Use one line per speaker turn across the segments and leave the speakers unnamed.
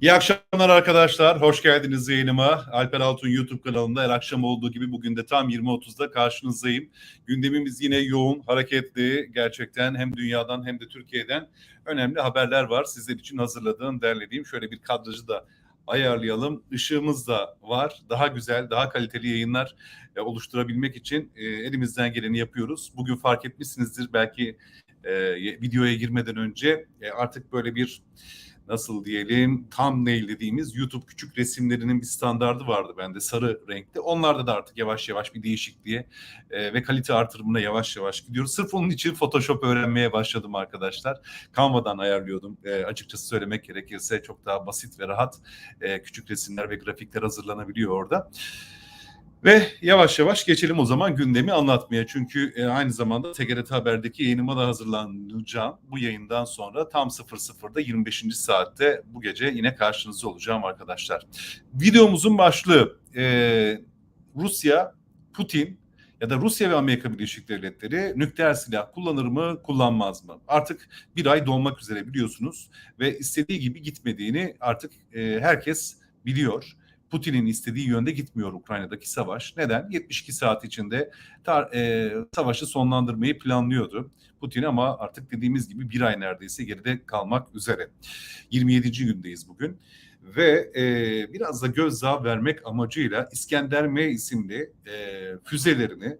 İyi akşamlar arkadaşlar. Hoş geldiniz yayınıma. Alper Altun YouTube kanalında her akşam olduğu gibi bugün de tam 20.30'da karşınızdayım. Gündemimiz yine yoğun, hareketli. Gerçekten hem dünyadan hem de Türkiye'den önemli haberler var. Sizler için hazırladığım, derlediğim şöyle bir kadrajı da ayarlayalım. Işığımız da var. Daha güzel, daha kaliteli yayınlar e, oluşturabilmek için e, elimizden geleni yapıyoruz. Bugün fark etmişsinizdir belki e, videoya girmeden önce artık böyle bir nasıl diyelim thumbnail dediğimiz YouTube küçük resimlerinin bir standardı vardı bende sarı renkte. Onlarda da artık yavaş yavaş bir değişikliğe e, ve kalite artırımına yavaş yavaş gidiyoruz. Sırf onun için Photoshop öğrenmeye başladım arkadaşlar. Canva'dan ayarlıyordum. E, açıkçası söylemek gerekirse çok daha basit ve rahat e, küçük resimler ve grafikler hazırlanabiliyor orada. Ve yavaş yavaş geçelim o zaman gündemi anlatmaya. Çünkü e, aynı zamanda TGRT Haber'deki yayınıma da hazırlanacağım. Bu yayından sonra tam 00'da 25. saatte bu gece yine karşınızda olacağım arkadaşlar. Videomuzun başlığı e, Rusya, Putin ya da Rusya ve Amerika Birleşik Devletleri nükleer silah kullanır mı, kullanmaz mı? Artık bir ay dolmak üzere biliyorsunuz ve istediği gibi gitmediğini artık e, herkes biliyor. Putin'in istediği yönde gitmiyor Ukrayna'daki savaş. Neden? 72 saat içinde tar, e, savaşı sonlandırmayı planlıyordu Putin ama artık dediğimiz gibi bir ay neredeyse geride kalmak üzere. 27. gündeyiz bugün ve e, biraz da gözdağı vermek amacıyla İskender M isimli e, füzelerini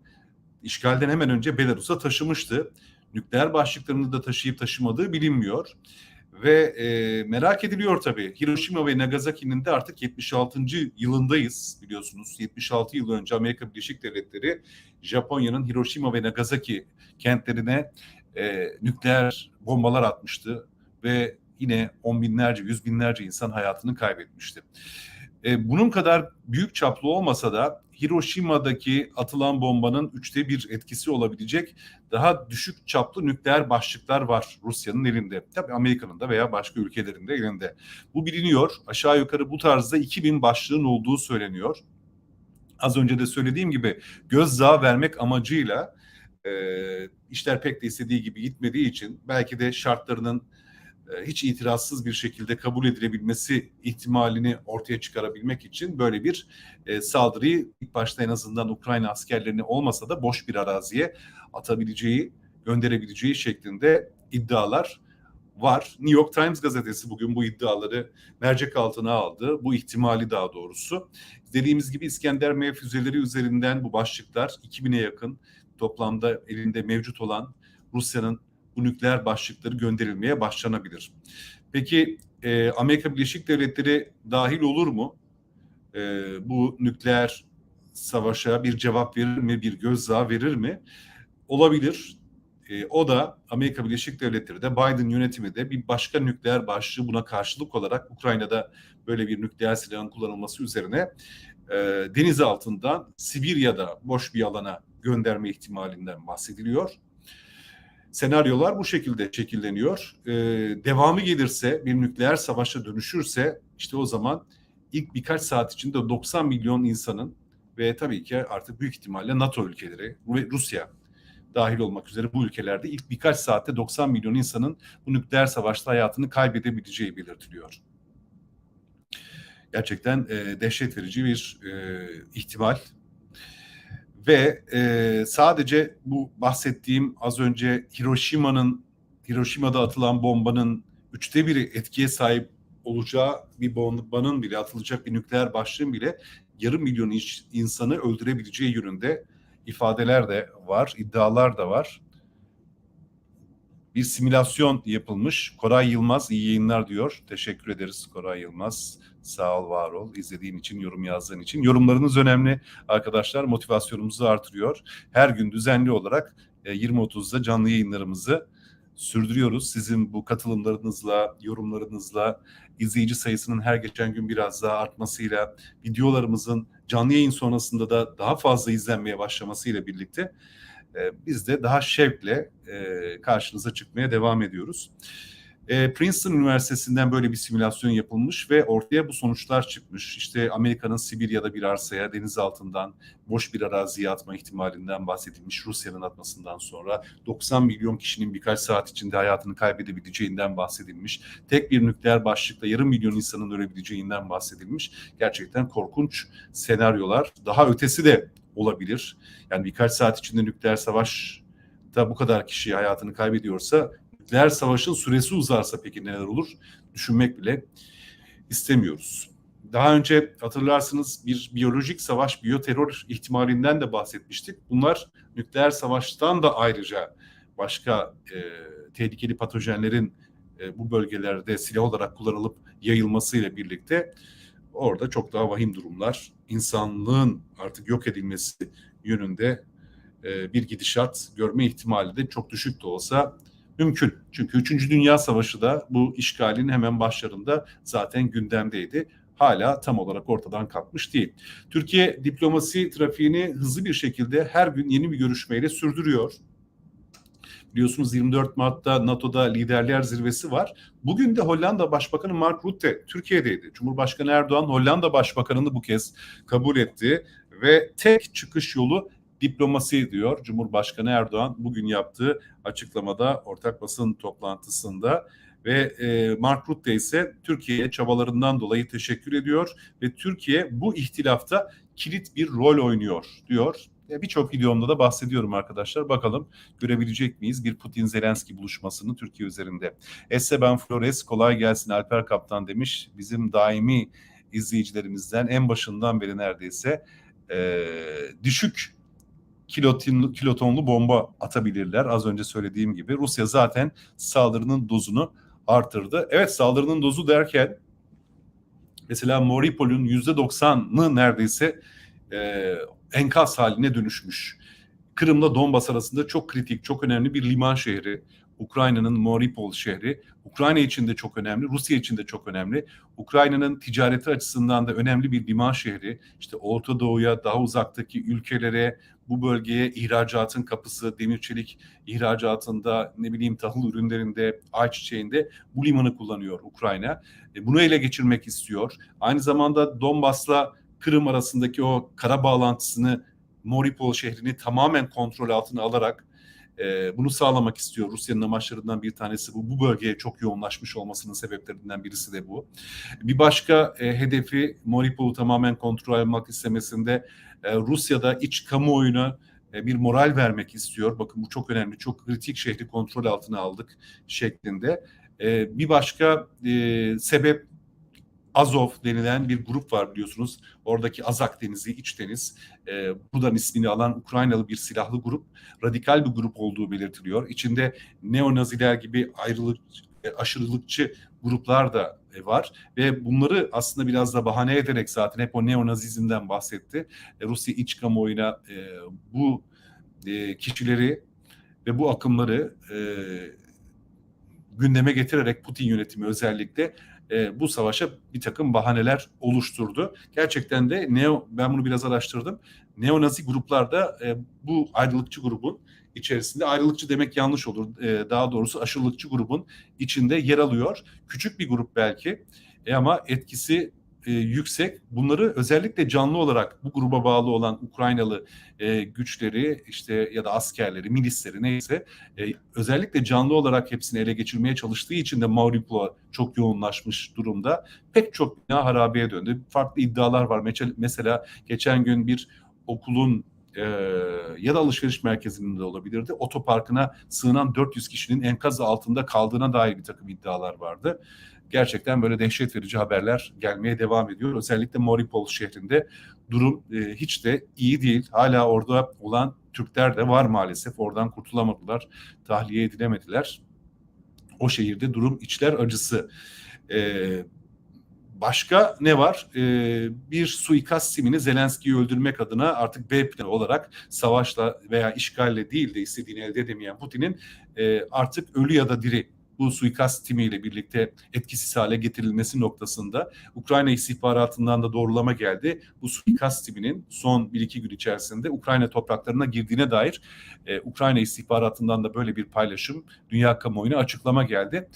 işgalden hemen önce Belarus'a taşımıştı. Nükleer başlıklarını da taşıyıp taşımadığı bilinmiyor. Ve e, merak ediliyor tabii. Hiroşima ve Nagasaki'nin de artık 76. yılındayız biliyorsunuz. 76 yıl önce Amerika Birleşik Devletleri Japonya'nın Hiroşima ve Nagasaki kentlerine e, nükleer bombalar atmıştı ve yine on binlerce, yüz binlerce insan hayatını kaybetmişti. E, bunun kadar büyük çaplı olmasa da Hiroşima'daki atılan bombanın üçte bir etkisi olabilecek daha düşük çaplı nükleer başlıklar var Rusya'nın elinde. Tabii Amerika'nın da veya başka ülkelerin de elinde. Bu biliniyor. Aşağı yukarı bu tarzda 2000 başlığın olduğu söyleniyor. Az önce de söylediğim gibi gözdağı vermek amacıyla e, işler pek de istediği gibi gitmediği için belki de şartlarının hiç itirazsız bir şekilde kabul edilebilmesi ihtimalini ortaya çıkarabilmek için böyle bir e, saldırıyı ilk başta en azından Ukrayna askerlerini olmasa da boş bir araziye atabileceği, gönderebileceği şeklinde iddialar var. New York Times gazetesi bugün bu iddiaları mercek altına aldı. Bu ihtimali daha doğrusu. Dediğimiz gibi İskender M füzeleri üzerinden bu başlıklar 2000'e yakın toplamda elinde mevcut olan Rusya'nın bu nükleer başlıkları gönderilmeye başlanabilir. Peki e, Amerika Birleşik Devletleri dahil olur mu? E, bu nükleer savaşa bir cevap verir mi, bir gözdağı verir mi? Olabilir. E, o da Amerika Birleşik Devletleri de Biden yönetimi de bir başka nükleer başlığı buna karşılık olarak Ukrayna'da böyle bir nükleer silahın kullanılması üzerine e, deniz altından Sibirya'da boş bir alana gönderme ihtimalinden bahsediliyor senaryolar bu şekilde şekilleniyor. Ee, devamı gelirse bir nükleer savaşa dönüşürse işte o zaman ilk birkaç saat içinde 90 milyon insanın ve tabii ki artık büyük ihtimalle NATO ülkeleri ve Rusya dahil olmak üzere bu ülkelerde ilk birkaç saatte 90 milyon insanın bu nükleer savaşta hayatını kaybedebileceği belirtiliyor. Gerçekten e, dehşet verici bir e, ihtimal ve e, sadece bu bahsettiğim az önce Hiroşima'nın Hiroşima'da atılan bombanın üçte biri etkiye sahip olacağı bir bombanın bile atılacak bir nükleer başlığın bile yarım milyon insanı öldürebileceği yönünde ifadeler de var, iddialar da var. Bir simülasyon yapılmış. Koray Yılmaz iyi yayınlar diyor. Teşekkür ederiz Koray Yılmaz. Sağ ol, var ol. İzlediğin için, yorum yazdığın için. Yorumlarınız önemli arkadaşlar. Motivasyonumuzu artırıyor. Her gün düzenli olarak 20.30'da e, canlı yayınlarımızı sürdürüyoruz. Sizin bu katılımlarınızla, yorumlarınızla, izleyici sayısının her geçen gün biraz daha artmasıyla, videolarımızın canlı yayın sonrasında da daha fazla izlenmeye başlamasıyla birlikte e, biz de daha şevkle e, karşınıza çıkmaya devam ediyoruz. E, Princeton Üniversitesi'nden böyle bir simülasyon yapılmış ve ortaya bu sonuçlar çıkmış. İşte Amerika'nın Sibirya'da bir arsaya deniz altından boş bir araziye atma ihtimalinden bahsedilmiş. Rusya'nın atmasından sonra 90 milyon kişinin birkaç saat içinde hayatını kaybedebileceğinden bahsedilmiş. Tek bir nükleer başlıkla yarım milyon insanın ölebileceğinden bahsedilmiş. Gerçekten korkunç senaryolar. Daha ötesi de olabilir. Yani birkaç saat içinde nükleer savaşta bu kadar kişi hayatını kaybediyorsa nükleer savaşın süresi uzarsa peki neler olur? Düşünmek bile istemiyoruz. Daha önce hatırlarsınız bir biyolojik savaş, biyoterör ihtimalinden de bahsetmiştik. Bunlar nükleer savaştan da ayrıca başka e, tehlikeli patojenlerin e, bu bölgelerde silah olarak kullanılıp yayılmasıyla birlikte orada çok daha vahim durumlar, insanlığın artık yok edilmesi yönünde e, bir gidişat görme ihtimali de çok düşük de olsa mümkün. Çünkü 3. Dünya Savaşı da bu işgalin hemen başlarında zaten gündemdeydi. Hala tam olarak ortadan kalkmış değil. Türkiye diplomasi trafiğini hızlı bir şekilde her gün yeni bir görüşmeyle sürdürüyor. Biliyorsunuz 24 Mart'ta NATO'da liderler zirvesi var. Bugün de Hollanda Başbakanı Mark Rutte Türkiye'deydi. Cumhurbaşkanı Erdoğan Hollanda Başbakanı'nı bu kez kabul etti ve tek çıkış yolu diplomasi diyor Cumhurbaşkanı Erdoğan bugün yaptığı açıklamada ortak basın toplantısında ve e, Mark Rutte ise Türkiye'ye çabalarından dolayı teşekkür ediyor ve Türkiye bu ihtilafta kilit bir rol oynuyor diyor. E, Birçok videomda da bahsediyorum arkadaşlar. Bakalım görebilecek miyiz bir Putin-Zelenski buluşmasını Türkiye üzerinde. Esteban Flores kolay gelsin Alper Kaptan demiş. Bizim daimi izleyicilerimizden en başından beri neredeyse e, düşük kiloton, kilotonlu bomba atabilirler. Az önce söylediğim gibi. Rusya zaten saldırının dozunu artırdı. Evet saldırının dozu derken mesela Mariupol'ün %90'ı neredeyse e, enkaz haline dönüşmüş. Kırım'la Donbas arasında çok kritik, çok önemli bir liman şehri. Ukrayna'nın Mariupol şehri. Ukrayna için de çok önemli, Rusya için de çok önemli. Ukrayna'nın ticareti açısından da önemli bir liman şehri. İşte Orta Doğu'ya, daha uzaktaki ülkelere, bu bölgeye ihracatın kapısı, demir çelik ihracatında, ne bileyim tahıl ürünlerinde, ayçiçeğinde bu limanı kullanıyor Ukrayna. E, bunu ele geçirmek istiyor. Aynı zamanda Donbas'la Kırım arasındaki o kara bağlantısını Mariupol şehrini tamamen kontrol altına alarak e, bunu sağlamak istiyor. Rusya'nın amaçlarından bir tanesi bu. Bu bölgeye çok yoğunlaşmış olmasının sebeplerinden birisi de bu. Bir başka e, hedefi Mariupol'u tamamen kontrol etmek istemesinde e, Rusya'da iç kamuoyuna e, bir moral vermek istiyor. Bakın bu çok önemli. Çok kritik şehri kontrol altına aldık şeklinde. E, bir başka e, sebep Azov denilen bir grup var biliyorsunuz. Oradaki Azak Denizi, iç deniz. E, buradan ismini alan Ukraynalı bir silahlı grup. Radikal bir grup olduğu belirtiliyor. İçinde neonaziler gibi ayrılık, e, aşırılıkçı gruplar da e, var ve bunları aslında biraz da bahane ederek zaten hep o neonazizmden bahsetti. E, Rusya iç kamuoyuna e, bu e, kişileri ve bu akımları e, gündeme getirerek Putin yönetimi özellikle e, bu savaşa bir takım bahaneler oluşturdu. Gerçekten de neo ben bunu biraz araştırdım. Neonazi gruplar da e, bu ayrılıkçı grubun içerisinde ayrılıkçı demek yanlış olur. E, daha doğrusu aşırılıkçı grubun içinde yer alıyor. Küçük bir grup belki e, ama etkisi e, yüksek. Bunları özellikle canlı olarak bu gruba bağlı olan Ukraynalı e, güçleri işte ya da askerleri, milisleri neyse e, özellikle canlı olarak hepsini ele geçirmeye çalıştığı için de Mariupol'a çok yoğunlaşmış durumda. Pek çok bina harabeye döndü. Farklı iddialar var. Mesela geçen gün bir okulun e, ya da alışveriş merkezinde de olabilirdi. Otoparkına sığınan 400 kişinin enkaz altında kaldığına dair bir takım iddialar vardı gerçekten böyle dehşet verici haberler gelmeye devam ediyor. Özellikle Mariupol şehrinde durum e, hiç de iyi değil. Hala orada olan Türkler de var maalesef. Oradan kurtulamadılar, tahliye edilemediler. O şehirde durum içler acısı. Ee, Başka ne var? Ee, bir suikast simini Zelenski'yi öldürmek adına artık B planı olarak savaşla veya işgalle değil de istediğini elde edemeyen Putin'in e, artık ölü ya da diri bu suikast timiyle birlikte etkisiz hale getirilmesi noktasında Ukrayna istihbaratından da doğrulama geldi. Bu suikast timinin son 1-2 gün içerisinde Ukrayna topraklarına girdiğine dair e, Ukrayna istihbaratından da böyle bir paylaşım dünya kamuoyuna açıklama geldi.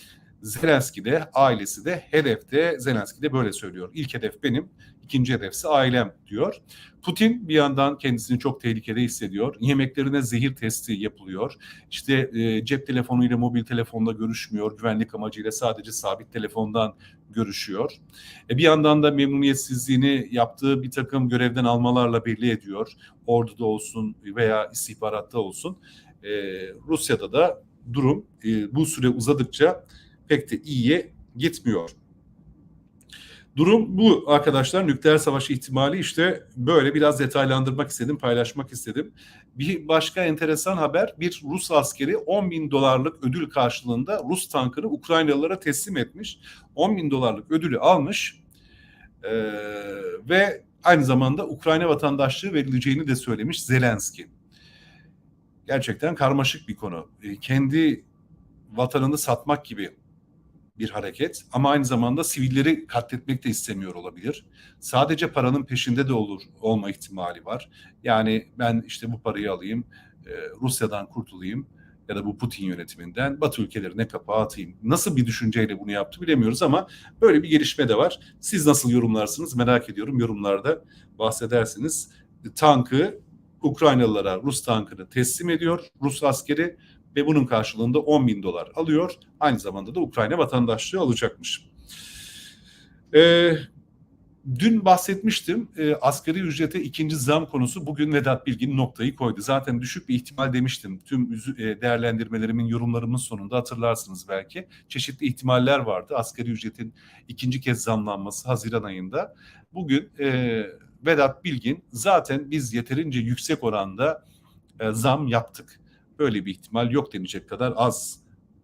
Zelenski de ailesi de hedefte Zelenski de böyle söylüyor. İlk hedef benim, ikinci hedefse ailem diyor. Putin bir yandan kendisini çok tehlikede hissediyor. Yemeklerine zehir testi yapılıyor. İşte e, cep telefonuyla mobil telefonla görüşmüyor. Güvenlik amacıyla sadece sabit telefondan görüşüyor. E, bir yandan da memnuniyetsizliğini yaptığı bir takım görevden almalarla belli ediyor. Orduda olsun veya istihbaratta olsun. E, Rusya'da da durum e, bu süre uzadıkça pek de iyiye gitmiyor. Durum bu arkadaşlar. Nükleer savaş ihtimali işte böyle biraz detaylandırmak istedim, paylaşmak istedim. Bir başka enteresan haber bir Rus askeri 10 bin dolarlık ödül karşılığında Rus tankını Ukraynalılara teslim etmiş. 10 bin dolarlık ödülü almış ee, ve aynı zamanda Ukrayna vatandaşlığı verileceğini de söylemiş Zelenski. Gerçekten karmaşık bir konu. Ee, kendi vatanını satmak gibi bir hareket ama aynı zamanda sivilleri katletmek de istemiyor olabilir. Sadece paranın peşinde de olur olma ihtimali var. Yani ben işte bu parayı alayım, e, Rusya'dan kurtulayım ya da bu Putin yönetiminden Batı ülkelerine kapağı atayım. Nasıl bir düşünceyle bunu yaptı bilemiyoruz ama böyle bir gelişme de var. Siz nasıl yorumlarsınız merak ediyorum. Yorumlarda bahsedersiniz. Tankı Ukraynalılara Rus tankını teslim ediyor. Rus askeri ve bunun karşılığında 10 bin dolar alıyor. Aynı zamanda da Ukrayna vatandaşlığı alacakmış. Ee, dün bahsetmiştim e, asgari ücrete ikinci zam konusu bugün Vedat Bilgin noktayı koydu. Zaten düşük bir ihtimal demiştim. Tüm e, değerlendirmelerimin, yorumlarımın sonunda hatırlarsınız belki. Çeşitli ihtimaller vardı. Asgari ücretin ikinci kez zamlanması Haziran ayında. Bugün e, Vedat Bilgin zaten biz yeterince yüksek oranda e, zam yaptık böyle bir ihtimal yok denecek kadar az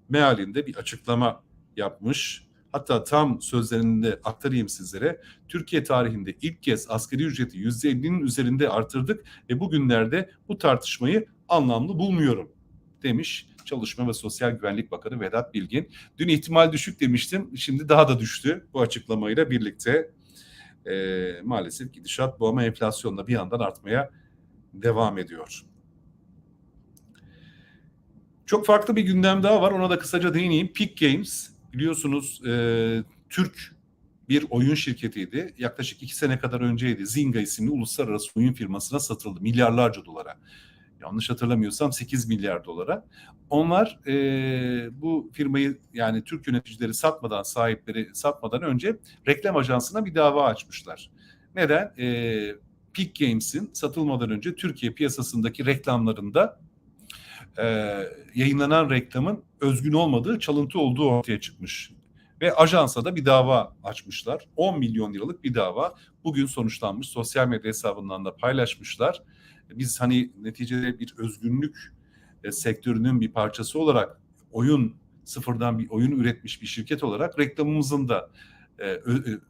mealinde bir açıklama yapmış. Hatta tam sözlerini de aktarayım sizlere. Türkiye tarihinde ilk kez asgari ücreti %50'nin üzerinde artırdık ve bugünlerde bu tartışmayı anlamlı bulmuyorum demiş Çalışma ve Sosyal Güvenlik Bakanı Vedat Bilgin. Dün ihtimal düşük demiştim. Şimdi daha da düştü bu açıklamayla birlikte. E, maalesef gidişat bu ama enflasyonla bir yandan artmaya devam ediyor. Çok farklı bir gündem daha var. Ona da kısaca değineyim. Peak Games biliyorsunuz e, Türk bir oyun şirketiydi. Yaklaşık iki sene kadar önceydi. Zynga isimli uluslararası oyun firmasına satıldı. Milyarlarca dolara. Yanlış hatırlamıyorsam 8 milyar dolara. Onlar e, bu firmayı yani Türk yöneticileri satmadan, sahipleri satmadan önce reklam ajansına bir dava açmışlar. Neden? E, Peak Games'in satılmadan önce Türkiye piyasasındaki reklamlarında e, yayınlanan reklamın özgün olmadığı, çalıntı olduğu ortaya çıkmış. Ve ajansa da bir dava açmışlar. 10 milyon liralık bir dava. Bugün sonuçlanmış. Sosyal medya hesabından da paylaşmışlar. Biz hani neticede bir özgünlük e, sektörünün bir parçası olarak oyun sıfırdan bir oyun üretmiş bir şirket olarak reklamımızın da e,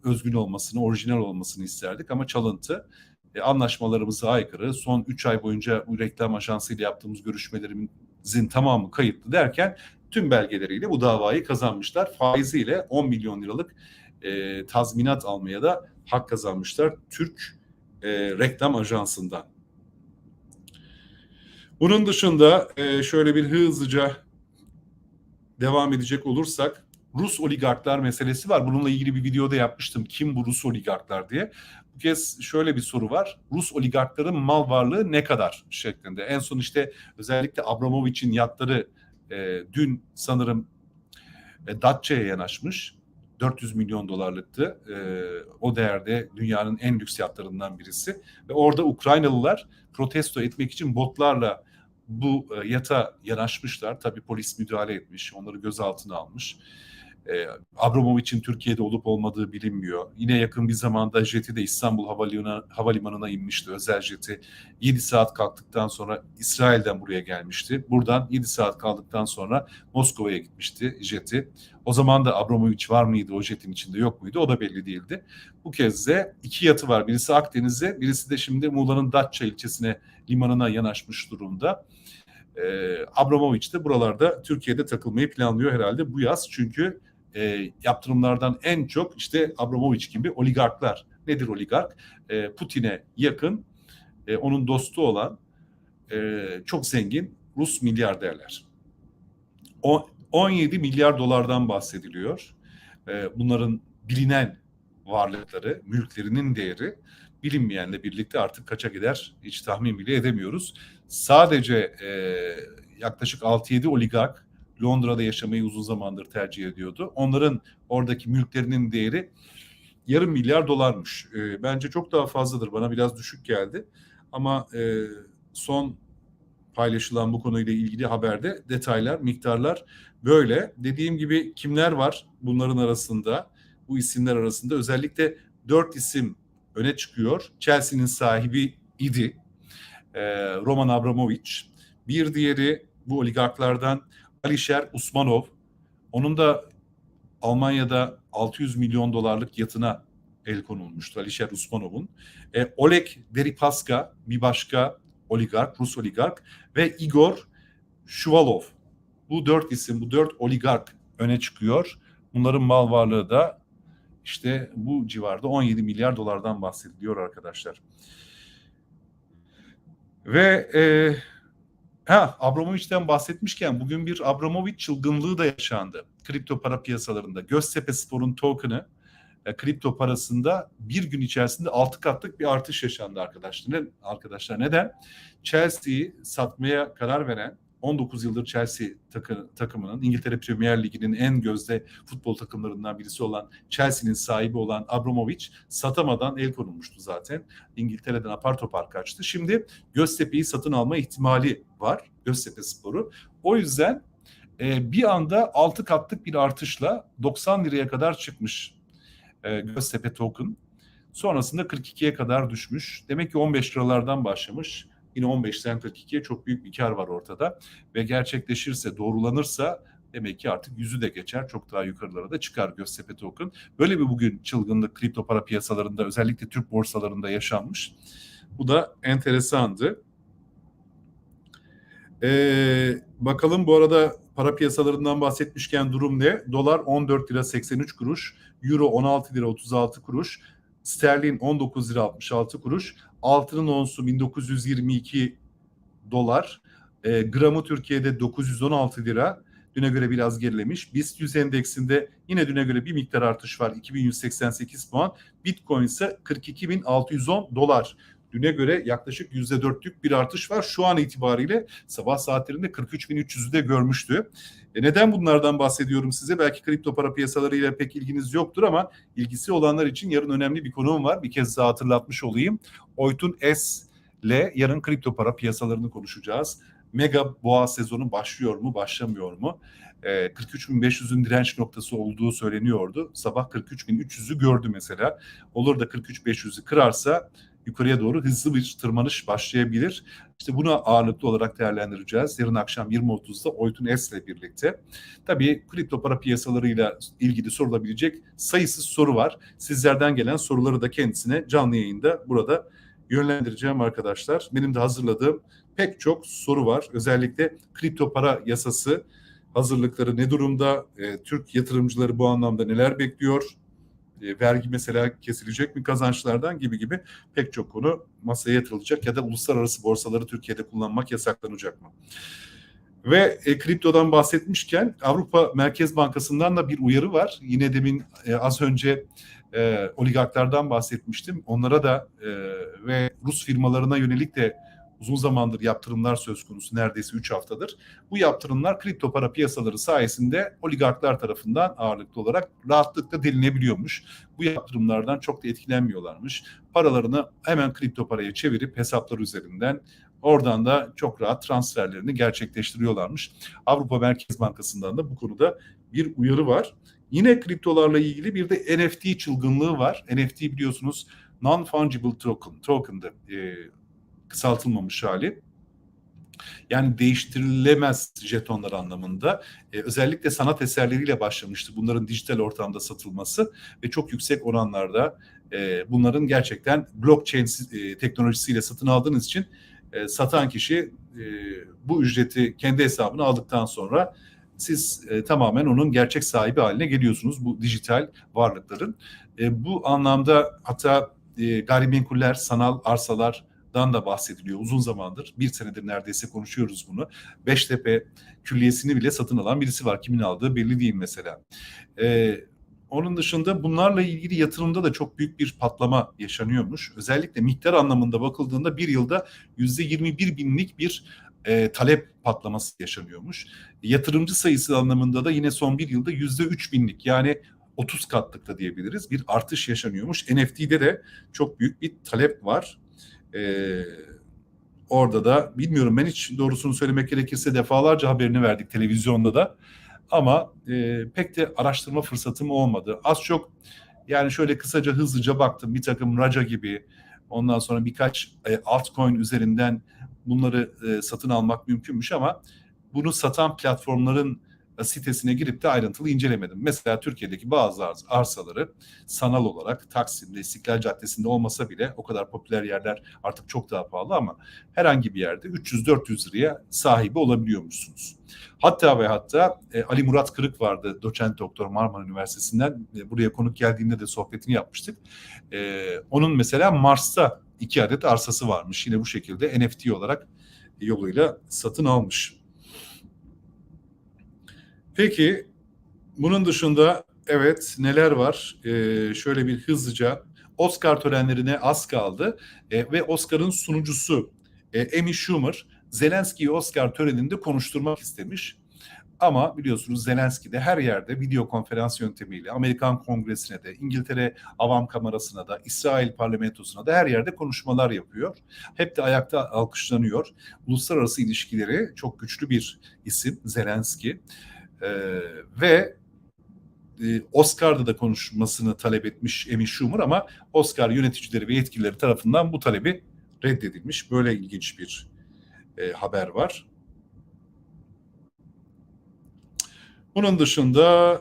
özgün olmasını, orijinal olmasını isterdik ama çalıntı e, anlaşmalarımıza aykırı. Son 3 ay boyunca bu reklam ajansıyla yaptığımız görüşmelerimizin tamamı kayıtlı derken tüm belgeleriyle bu davayı kazanmışlar. Faiziyle 10 milyon liralık e, tazminat almaya da hak kazanmışlar Türk e, reklam ajansından. Bunun dışında e, şöyle bir hızlıca devam edecek olursak Rus oligarklar meselesi var. Bununla ilgili bir videoda yapmıştım. Kim bu Rus oligarklar diye. Bu kez şöyle bir soru var. Rus oligarkların mal varlığı ne kadar şeklinde. En son işte özellikle Abramovich'in yatları e, dün sanırım e, Datça'ya yanaşmış. 400 milyon dolarlıktı. E, o değerde dünyanın en lüks yatlarından birisi. Ve orada Ukraynalılar protesto etmek için botlarla bu e, yata yanaşmışlar. Tabii polis müdahale etmiş, onları gözaltına almış. E, Abramovich'in Türkiye'de olup olmadığı bilinmiyor. Yine yakın bir zamanda jeti de İstanbul Havalimanı'na, havalimanına inmişti. Özel jeti 7 saat kalktıktan sonra İsrail'den buraya gelmişti. Buradan 7 saat kaldıktan sonra Moskova'ya gitmişti jeti. O zaman da Abramovich var mıydı o jetin içinde yok muydu o da belli değildi. Bu kez de iki yatı var. Birisi Akdeniz'e birisi de şimdi Muğla'nın Datça ilçesine limanına yanaşmış durumda. Ee, Abramovich de buralarda Türkiye'de takılmayı planlıyor herhalde bu yaz. Çünkü e, yaptırımlardan en çok işte Abramovich gibi oligarklar. Nedir oligark? E, Putin'e yakın, e, onun dostu olan e, çok zengin Rus milyarderler. O 17 milyar dolardan bahsediliyor. E, bunların bilinen varlıkları, mülklerinin değeri bilinmeyenle birlikte artık kaça gider hiç tahmin bile edemiyoruz. Sadece e, yaklaşık 6-7 oligark Londra'da yaşamayı uzun zamandır tercih ediyordu. Onların oradaki mülklerinin değeri yarım milyar dolarmış. E, bence çok daha fazladır. Bana biraz düşük geldi. Ama e, son paylaşılan bu konuyla ilgili haberde detaylar, miktarlar böyle. Dediğim gibi kimler var bunların arasında? Bu isimler arasında özellikle dört isim öne çıkıyor. Chelsea'nin sahibi idi. E, Roman Abramovich. Bir diğeri bu oligarklardan Alişer Usmanov. Onun da Almanya'da 600 milyon dolarlık yatına el konulmuştu Alişer Usmanov'un. E, Oleg Deripaska bir başka oligark, Rus oligark ve Igor Shuvalov. Bu dört isim, bu dört oligark öne çıkıyor. Bunların mal varlığı da işte bu civarda 17 milyar dolardan bahsediliyor arkadaşlar. Ve e, ha Abramovich'ten bahsetmişken bugün bir Abramovich çılgınlığı da yaşandı. Kripto para piyasalarında. Göztepe Spor'un token'ı e, kripto parasında bir gün içerisinde 6 katlık bir artış yaşandı arkadaşlar. Ne, arkadaşlar neden? Chelsea'yi satmaya karar veren 19 yıldır Chelsea takı, takımının İngiltere Premier Ligi'nin en gözde futbol takımlarından birisi olan Chelsea'nin sahibi olan Abramovich satamadan el konulmuştu zaten. İngiltere'den apar topar kaçtı. Şimdi Göztepe'yi satın alma ihtimali var. Göztepe Sporu. O yüzden e, bir anda 6 katlık bir artışla 90 liraya kadar çıkmış e, Göztepe token. Sonrasında 42'ye kadar düşmüş. Demek ki 15 liralardan başlamış. Yine 15'ten 42'ye çok büyük bir kar var ortada. Ve gerçekleşirse, doğrulanırsa demek ki artık yüzü de geçer. Çok daha yukarılara da çıkar Göztepe token. Böyle bir bugün çılgınlık kripto para piyasalarında özellikle Türk borsalarında yaşanmış. Bu da enteresandı. Ee, bakalım bu arada para piyasalarından bahsetmişken durum ne? Dolar 14 lira 83 kuruş, Euro 16 lira 36 kuruş, Sterlin 19 lira 66 kuruş, altının onsu 1922 dolar, e, gramı Türkiye'de 916 lira, düne göre biraz gerilemiş. BIST 100 endeksinde yine düne göre bir miktar artış var 2188 puan, Bitcoin ise 42.610 dolar. Düne göre yaklaşık %4'lük bir artış var. Şu an itibariyle sabah saatlerinde 43.300'ü de görmüştü. E neden bunlardan bahsediyorum size? Belki kripto para piyasalarıyla pek ilginiz yoktur ama ilgisi olanlar için yarın önemli bir konuğum var. Bir kez daha hatırlatmış olayım. Oytun S ile yarın kripto para piyasalarını konuşacağız. Mega boğa sezonu başlıyor mu, başlamıyor mu? E, 43.500'ün direnç noktası olduğu söyleniyordu. Sabah 43.300'ü gördü mesela. Olur da 43.500'ü kırarsa yukarıya doğru hızlı bir tırmanış başlayabilir. İşte buna ağırlıklı olarak değerlendireceğiz. Yarın akşam 20.30'da Oytun S ile birlikte. Tabii kripto para piyasalarıyla ilgili sorulabilecek sayısız soru var. Sizlerden gelen soruları da kendisine canlı yayında burada yönlendireceğim arkadaşlar. Benim de hazırladığım pek çok soru var. Özellikle kripto para yasası hazırlıkları ne durumda? E, Türk yatırımcıları bu anlamda neler bekliyor? E, vergi mesela kesilecek mi kazançlardan gibi gibi pek çok konu masaya yatırılacak ya da uluslararası borsaları Türkiye'de kullanmak yasaklanacak mı? Ve e, kriptodan bahsetmişken Avrupa Merkez Bankası'ndan da bir uyarı var. Yine demin e, az önce e, oligarklardan bahsetmiştim. Onlara da e, ve Rus firmalarına yönelik de uzun zamandır yaptırımlar söz konusu neredeyse 3 haftadır. Bu yaptırımlar kripto para piyasaları sayesinde oligarklar tarafından ağırlıklı olarak rahatlıkla delinebiliyormuş. Bu yaptırımlardan çok da etkilenmiyorlarmış. Paralarını hemen kripto paraya çevirip hesaplar üzerinden oradan da çok rahat transferlerini gerçekleştiriyorlarmış. Avrupa Merkez Bankası'ndan da bu konuda bir uyarı var. Yine kriptolarla ilgili bir de NFT çılgınlığı var. NFT biliyorsunuz non-fungible token, token'dı. Ee, kısaltılmamış hali. Yani değiştirilemez jetonlar anlamında. Ee, özellikle sanat eserleriyle başlamıştı bunların dijital ortamda satılması ve çok yüksek oranlarda e, bunların gerçekten blockchain e, teknolojisiyle satın aldığınız için e, satan kişi e, bu ücreti kendi hesabına aldıktan sonra siz e, tamamen onun gerçek sahibi haline geliyorsunuz bu dijital varlıkların. E, bu anlamda hatta e, gayrimenkuller, sanal arsalar dan da bahsediliyor uzun zamandır. Bir senedir neredeyse konuşuyoruz bunu. Beştepe Külliyesi'ni bile satın alan birisi var. Kimin aldığı belli değil mesela. Ee, onun dışında bunlarla ilgili yatırımda da çok büyük bir patlama yaşanıyormuş. Özellikle miktar anlamında bakıldığında bir yılda yüzde 21 binlik bir e, talep patlaması yaşanıyormuş. Yatırımcı sayısı anlamında da yine son bir yılda yüzde 3 binlik yani 30 katlıkta diyebiliriz bir artış yaşanıyormuş. NFT'de de çok büyük bir talep var. Ee, orada da bilmiyorum ben hiç doğrusunu söylemek gerekirse defalarca haberini verdik televizyonda da. Ama e, pek de araştırma fırsatım olmadı. Az çok yani şöyle kısaca hızlıca baktım bir takım Raja gibi ondan sonra birkaç e, altcoin üzerinden bunları e, satın almak mümkünmüş ama bunu satan platformların e, sitesine girip de ayrıntılı incelemedim. Mesela Türkiye'deki bazı arsaları sanal olarak Taksim'de, İstiklal Caddesi'nde olmasa bile o kadar popüler yerler artık çok daha pahalı ama herhangi bir yerde 300-400 liraya sahibi olabiliyormuşsunuz. Hatta ve hatta e, Ali Murat Kırık vardı doçent doktor Marmara Üniversitesi'nden E, buraya konuk geldiğinde de sohbetini yapmıştık. E, onun mesela Mars'ta iki adet arsası varmış yine bu şekilde NFT olarak yoluyla satın almış. Peki bunun dışında evet neler var? Ee, şöyle bir hızlıca Oscar törenlerine az kaldı Ee, ve Oscar'ın sunucusu e, Amy Schumer Zelenski'yi Oscar töreninde konuşturmak istemiş. Ama biliyorsunuz Zelenski de her yerde video konferans yöntemiyle Amerikan Kongresi'ne de, İngiltere Avam Kamerası'na da, İsrail Parlamentosu'na da her yerde konuşmalar yapıyor. Hep de ayakta alkışlanıyor. Uluslararası ilişkileri çok güçlü bir isim Zelenski. Ee, ve e, Oscar'da da konuşmasını talep etmiş Amy Schumer ama Oscar yöneticileri ve yetkilileri tarafından bu talebi reddedilmiş. Böyle ilginç bir e, haber var. Bunun dışında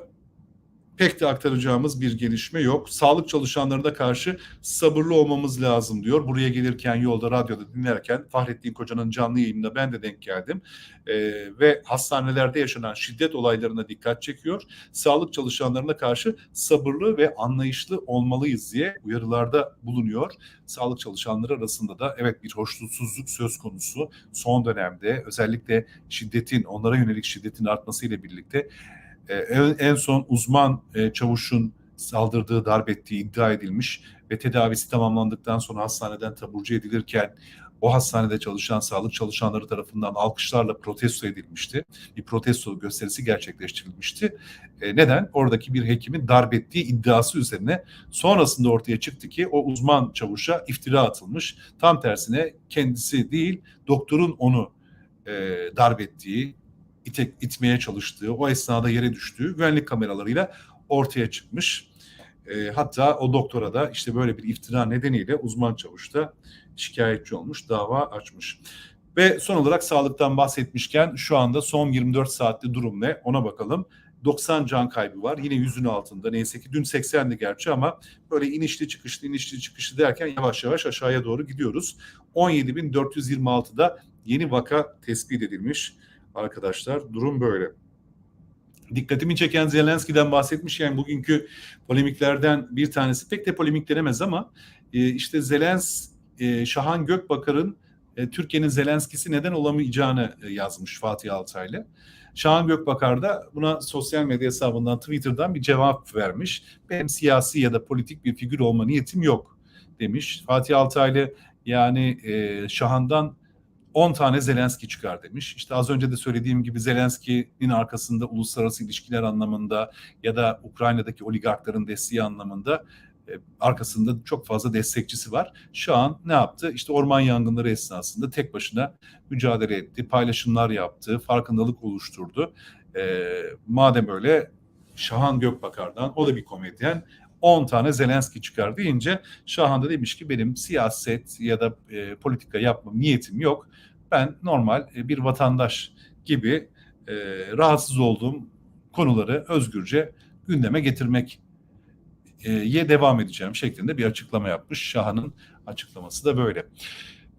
pek de aktaracağımız bir gelişme yok. Sağlık çalışanlarına karşı sabırlı olmamız lazım diyor. Buraya gelirken yolda radyoda dinlerken Fahrettin Koca'nın canlı yayınına ben de denk geldim. Ee, ve hastanelerde yaşanan şiddet olaylarına dikkat çekiyor. Sağlık çalışanlarına karşı sabırlı ve anlayışlı olmalıyız diye uyarılarda bulunuyor. Sağlık çalışanları arasında da evet bir hoşnutsuzluk söz konusu. Son dönemde özellikle şiddetin, onlara yönelik şiddetin artmasıyla birlikte e, en, son uzman e, çavuşun saldırdığı, darp ettiği iddia edilmiş ve tedavisi tamamlandıktan sonra hastaneden taburcu edilirken o hastanede çalışan sağlık çalışanları tarafından alkışlarla protesto edilmişti. Bir protesto gösterisi gerçekleştirilmişti. E, neden? Oradaki bir hekimin darp ettiği iddiası üzerine sonrasında ortaya çıktı ki o uzman çavuşa iftira atılmış. Tam tersine kendisi değil doktorun onu e, darp ettiği, ite, itmeye çalıştığı, o esnada yere düştüğü güvenlik kameralarıyla ortaya çıkmış. E, hatta o doktora da işte böyle bir iftira nedeniyle uzman çavuş da şikayetçi olmuş, dava açmış. Ve son olarak sağlıktan bahsetmişken şu anda son 24 saatte durum ne ona bakalım. 90 can kaybı var. Yine yüzün altında. Neyse ki dün 80'di gerçi ama böyle inişli çıkışlı inişli çıkışlı derken yavaş yavaş aşağıya doğru gidiyoruz. 17.426'da yeni vaka tespit edilmiş arkadaşlar. Durum böyle. Dikkatimi çeken Zelenski'den bahsetmiş yani bugünkü polemiklerden bir tanesi pek de polemik denemez ama e, işte Zelens e, Şahan Gökbakar'ın e, Türkiye'nin Zelenski'si neden olamayacağını e, yazmış Fatih Altaylı. Şahan Gökbakar da buna sosyal medya hesabından Twitter'dan bir cevap vermiş. Benim siyasi ya da politik bir figür olma niyetim yok demiş. Fatih Altaylı yani e, Şahan'dan 10 tane Zelenski çıkar demiş. İşte az önce de söylediğim gibi Zelenski'nin arkasında uluslararası ilişkiler anlamında ya da Ukrayna'daki oligarkların desteği anlamında e, arkasında çok fazla destekçisi var. Şu an ne yaptı? İşte orman yangınları esnasında tek başına mücadele etti, paylaşımlar yaptı, farkındalık oluşturdu. E, madem öyle Şahan Gökbakar'dan, o da bir komedyen, 10 tane Zelenski çıkar deyince Şahan da demiş ki benim siyaset ya da e, politika yapma niyetim yok. Ben normal e, bir vatandaş gibi e, rahatsız olduğum konuları özgürce gündeme getirmek e, ye devam edeceğim şeklinde bir açıklama yapmış. Şahan'ın açıklaması da böyle.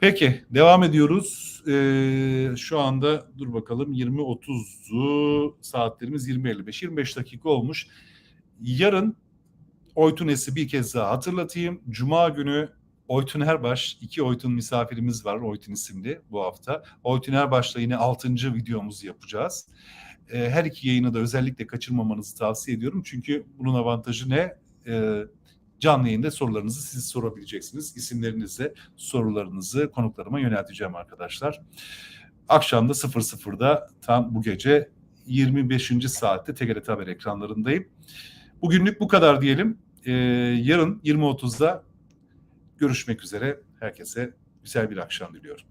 Peki devam ediyoruz. Ee, şu anda dur bakalım 20.30'u saatlerimiz 20.55 25 dakika olmuş. Yarın Oytunesi bir kez daha hatırlatayım. Cuma günü Oytun Erbaş, iki Oytun misafirimiz var Oytun isimli bu hafta. Oytun Erbaş'la yine 6. videomuzu yapacağız. Ee, her iki yayını da özellikle kaçırmamanızı tavsiye ediyorum. Çünkü bunun avantajı ne? Ee, canlı yayında sorularınızı siz sorabileceksiniz. İsimlerinizle sorularınızı konuklarıma yönelteceğim arkadaşlar. Akşam da 00'da tam bu gece 25. saatte TGRT Haber ekranlarındayım. Bugünlük bu kadar diyelim. Ee, yarın 20.30'da görüşmek üzere. Herkese güzel bir akşam diliyorum.